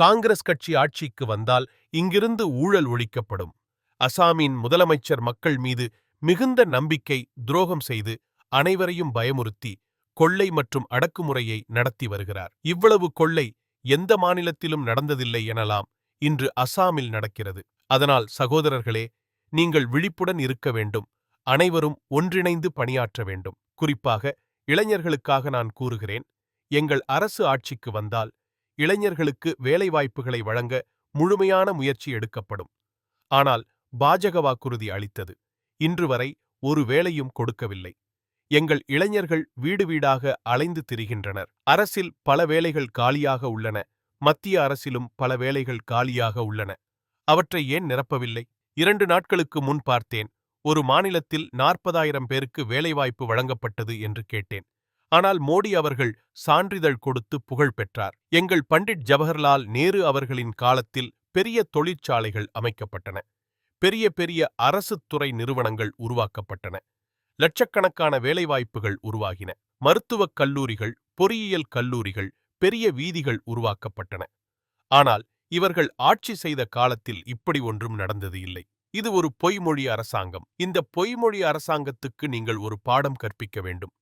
காங்கிரஸ் கட்சி ஆட்சிக்கு வந்தால் இங்கிருந்து ஊழல் ஒழிக்கப்படும். அசாமின் முதலமைச்சர் மக்கள் மீது மிகுந்த நம்பிக்கை துரோகம் செய்து அனைவரையும் பயமுறுத்தி கொள்ளை மற்றும் அடக்குமுறையை நடத்தி வருகிறார். இவ்வளவு கொள்ளை எந்த மாநிலத்திலும் நடந்ததில்லை எனலாம் இன்று அசாமில் நடக்கிறது. அதனால் சகோதரர்களே நீங்கள் விழிப்புடன் இருக்க வேண்டும். அனைவரும் ஒன்றிணைந்து பணியாற்ற வேண்டும். குறிப்பாக இளைஞர்களுக்காக நான் கூறுகிறேன். எங்கள் அரசு ஆட்சிக்கு வந்தால் இளைஞர்களுக்கு வேலைவாய்ப்புகளை வழங்க முழுமையான முயற்சி எடுக்கப்படும். ஆனால் பாஜக வாக்குறுதி அளித்தது. இன்று வரை ஒரு வேலையும் கொடுக்கவில்லை. எங்கள் இளைஞர்கள் வீடு வீடாக அலைந்து திரிகின்றனர். அரசில் பல வேலைகள் காலியாக உள்ளன. மத்திய அரசிலும் பல வேலைகள் காலியாக உள்ளன. அவற்றை ஏன் நிரப்பவில்லை? இரண்டு நாட்களுக்கு முன் பார்த்தேன். ஒரு மாநிலத்தில் நாற்பதாயிரம் பேருக்கு வேலைவாய்ப்பு வழங்கப்பட்டது என்று கேட்டேன். ஆனால் மோடி அவர்கள் சான்றிதழ் கொடுத்து புகழ் பெற்றார். எங்கள் பண்டிட் ஜவஹர்லால் நேரு அவர்களின் காலத்தில் பெரிய தொழிற்சாலைகள் அமைக்கப்பட்டன. பெரிய பெரிய அரசு துறை நிறுவனங்கள் உருவாக்கப்பட்டன. லட்சக்கணக்கான வேலைவாய்ப்புகள் உருவாகின. மருத்துவக் கல்லூரிகள் பொறியியல் கல்லூரிகள் பெரிய வீதிகள் உருவாக்கப்பட்டன. ஆனால் இவர்கள் ஆட்சி செய்த காலத்தில் இப்படி ஒன்றும் நடந்தது இல்லை. இது ஒரு பொய்மொழி அரசாங்கம். இந்த பொய்மொழி அரசாங்கத்துக்கு நீங்கள் ஒரு பாடம் கற்பிக்க வேண்டும்.